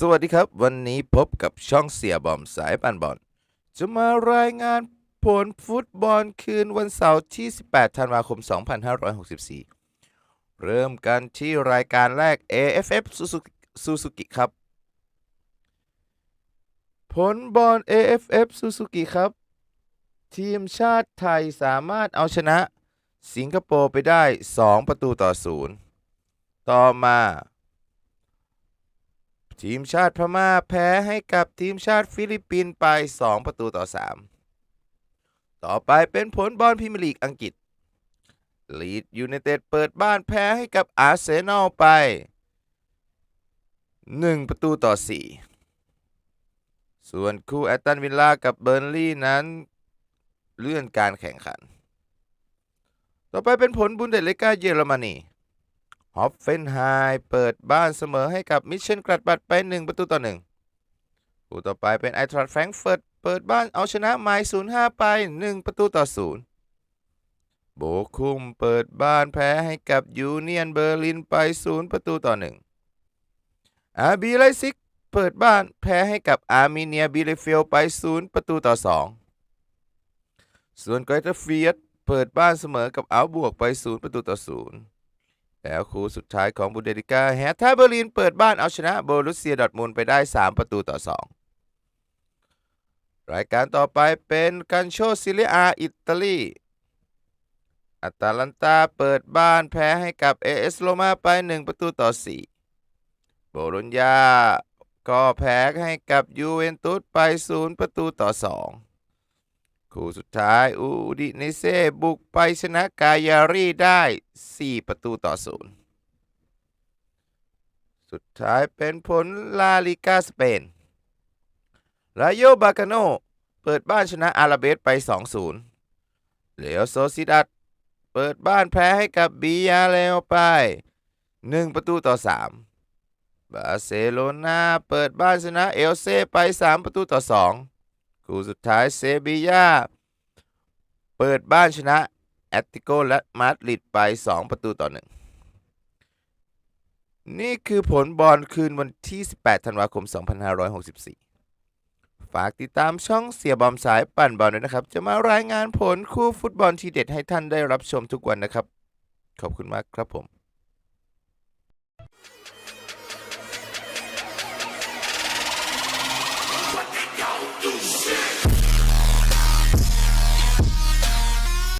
สวัสดีครับ วันนี้พบกับช่องเสียบอมสายปันบอล จะมารายงานผลฟุตบอลคืนวันเสาร์ที่ 18 ธันวาคม 2564 เริ่มกันที่รายการแรก AFF Suzuki Suzuki ครับ ผลบอล AFF Suzuki ครับ ทีมชาติไทยสามารถเอาชนะสิงคโปร์ไปได้ 2 ประตูต่อ 0 ต่อมา ทีมชาติพม่าแพ้ให้กับทีมชาติฟิลิปปินส์ไป 2 ประตูต่อ 3 ต่อไปเป็นผลบอลพรีเมียร์ลีกอังกฤษลีดยูไนเต็ดเปิดบ้านแพ้ให้กับอาร์เซนอลไป 1 ประตูต่อ 4 ส่วนคู่แอตตันวิลล่ากับเบอร์นลีย์นั้นเลื่อนการแข่งขัน ต่อไปเป็นผลบุนเดสลิก้าเยอรมนี ฮอฟเฟนไฮเปิดบ้านเสมอให้กับมิเชนกรัดบัดไป 1 ประตูต่อ1คู่ต่อไปเป็นไอทรัสแฟรงเฟิร์ตเปิดบ้านเอาชนะไมล์05 ไป 1 ประตูต่อ 0 โบคุมเปิดบ้านแพ้ให้กับยูเนียนเบอร์ลินไป 0 ประตูต่อ 1 อาบีไลซิกเปิดบ้านแพ้ให้กับอาร์เมเนียบิเลเฟลไป 0 ประตูต่อ 2 ส่วนไกเตอร์ฟียตเปิดบ้านเสมอกับอัลบวกไป 0 ประตูต่อ 0 แล้วคู่สุดท้ายของบุนเดลิก้าแฮร์ท่าเบอร์ลินเปิดบ้านเอาชนะโบรุสเซียดอร์ทมุนไปได้ 3 ประตูต่อ 2 รายการต่อไปเป็นกันโชซิเลียอาอิตาลีอัตาลันตาเปิดบ้านแพ้ให้กับเอเอสโรมาไป 1 ประตูต่อ 4 โบโลญญาก็แพ้ให้กับยูเวนตุสไป 0 ประตูต่อ 2 คู่สุดท้าย อูดิเนเซ่บุกไปชนะกายารีได้ 4 ประตูต่อ0สุดท้ายเป็นผลลาลิกาสเปนรายโยบาคาโน เปิดบ้านชนะอาราเบสไป 2-0 เลโอโซซิดัดเปิดบ้านแพ้ให้กับบียาเลโอไป 1 ประตูต่อ 3 บาร์เซโลนาเปิดบ้านชนะเอลเซ่ไป 3 ประตูต่อ 2 คู่สุดท้ายเซบียาเปิดบ้านชนะแอตติโกและมาดริดไป 2 ประตูต่อ1นี่คือผลบอลคืนวันที่ 18 ธันวาคม 2564 ฝากติดตามช่องเสียบอมสายปั่นบอลด้วยนะครับ จะมารายงานผลคู่ฟุตบอลทีเด็ดให้ท่านได้รับชมทุกวันนะครับ ขอบคุณมากครับผม